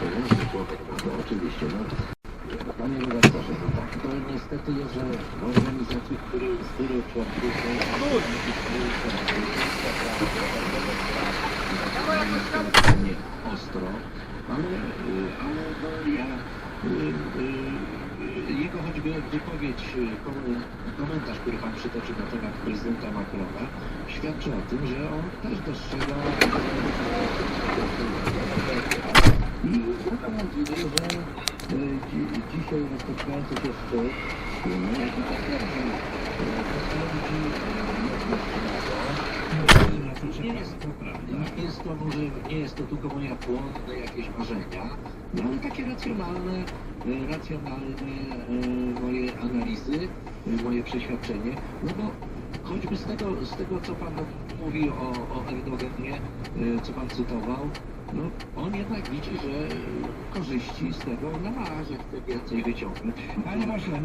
Połączny chłopak, prawda? Oczywiście, no. Panie redaktorze, to to niestety jest, że w organizacji, który, z której członków nie ostro, ale, ale no ja jego choćby wypowiedź, kom- komentarz, który pan przytoczył na temat prezydenta Macrona, świadczy o tym, że on też dostrzega i mam nadzieję, że e, dzi, dzisiaj rozpoczynający się szczyt, nie jest to prawda. Nie jest to może, nie jest to tylko moja płonne jakieś marzenia, no ale takie racjonalne, e, racjonalne e, moje analizy, moje przeświadczenie, no bo choćby z tego, z tego co pan mówi o, o Erdoganie, e, co pan cytował, no on jednak widzi, że korzyści z tego no ma, że chce więcej wyciągnąć. Panie pośle,